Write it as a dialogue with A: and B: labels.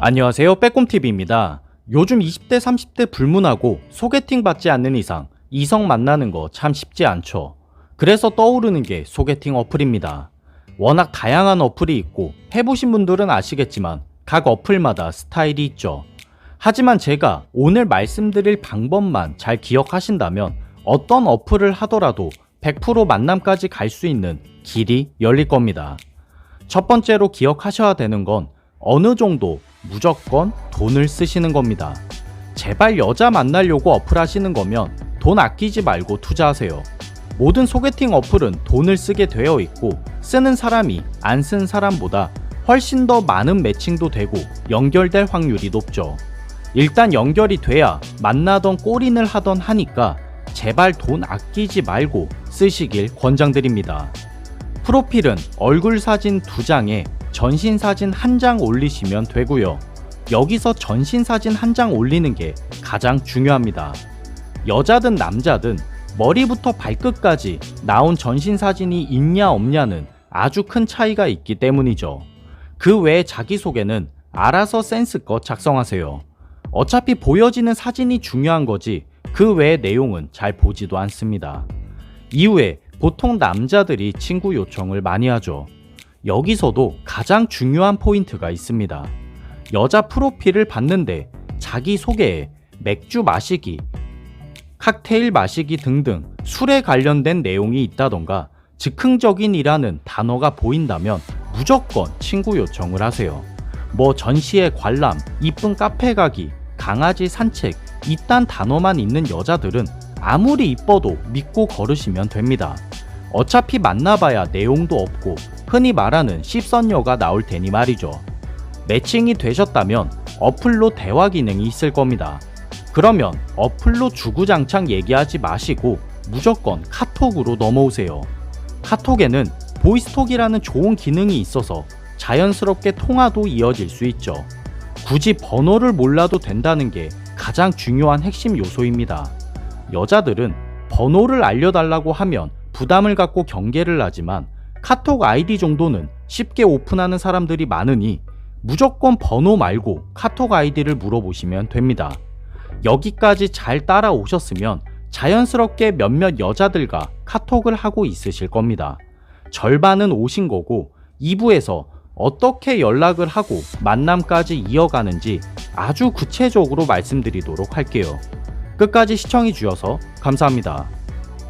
A: 안녕하세요. 빼꼼TV입니다. 요즘 20대, 30대 불문하고 소개팅 받지 않는 이상 이성 만나는 거 참 쉽지 않죠. 그래서 떠오르는 게 소개팅 어플입니다. 워낙 다양한 어플이 있고 해보신 분들은 아시겠지만 각 어플마다 스타일이 있죠. 하지만 제가 오늘 말씀드릴 방법만 잘 기억하신다면 어떤 어플을 하더라도 100% 만남까지 갈 수 있는 길이 열릴 겁니다. 첫 번째로 기억하셔야 되는 건 어느 정도 무조건 돈을 쓰시는 겁니다. 제발 여자 만나려고 어플 하시는 거면 돈 아끼지 말고 투자하세요. 모든 소개팅 어플은 돈을 쓰게 되어 있고 쓰는 사람이 안 쓴 사람보다 훨씬 더 많은 매칭도 되고 연결될 확률이 높죠. 일단 연결이 돼야 만나던 꼬린을 하던 하니까 제발 돈 아끼지 말고 쓰시길 권장드립니다. 프로필은 얼굴 사진 두 장에 전신 사진 한 장 올리시면 되고요. 여기서 전신 사진 한 장 올리는 게 가장 중요합니다. 여자든 남자든 머리부터 발끝까지 나온 전신 사진이 있냐 없냐는 아주 큰 차이가 있기 때문이죠. 그 외에 자기소개는 알아서 센스껏 작성하세요. 어차피 보여지는 사진이 중요한 거지 그 외의 내용은 잘 보지도 않습니다. 이후에 보통 남자들이 친구 요청을 많이 하죠. 여기서도 가장 중요한 포인트가 있습니다. 여자 프로필을 봤는데 자기 소개에 맥주 마시기, 칵테일 마시기 등등 술에 관련된 내용이 있다던가 즉흥적인이라는 단어가 보인다면 무조건 친구 요청을 하세요. 뭐 전시회 관람, 이쁜 카페 가기, 강아지 산책, 이딴 단어만 있는 여자들은 아무리 이뻐도 믿고 걸으시면 됩니다. 어차피 만나봐야 내용도 없고 흔히 말하는 씹선녀가 나올 테니 말이죠. 매칭이 되셨다면 어플로 대화 기능이 있을 겁니다. 그러면 어플로 주구장창 얘기하지 마시고 무조건 카톡으로 넘어오세요. 카톡에는 보이스톡이라는 좋은 기능이 있어서 자연스럽게 통화도 이어질 수 있죠. 굳이 번호를 몰라도 된다는 게 가장 중요한 핵심 요소입니다. 여자들은 번호를 알려달라고 하면 부담을 갖고 경계를 하지만 카톡 아이디 정도는 쉽게 오픈하는 사람들이 많으니 무조건 번호 말고 카톡 아이디를 물어보시면 됩니다. 여기까지 잘 따라오셨으면 자연스럽게 몇몇 여자들과 카톡을 하고 있으실 겁니다. 절반은 오신 거고 2부에서 어떻게 연락을 하고 만남까지 이어가는지 아주 구체적으로 말씀드리도록 할게요. 끝까지 시청해 주셔서 감사합니다.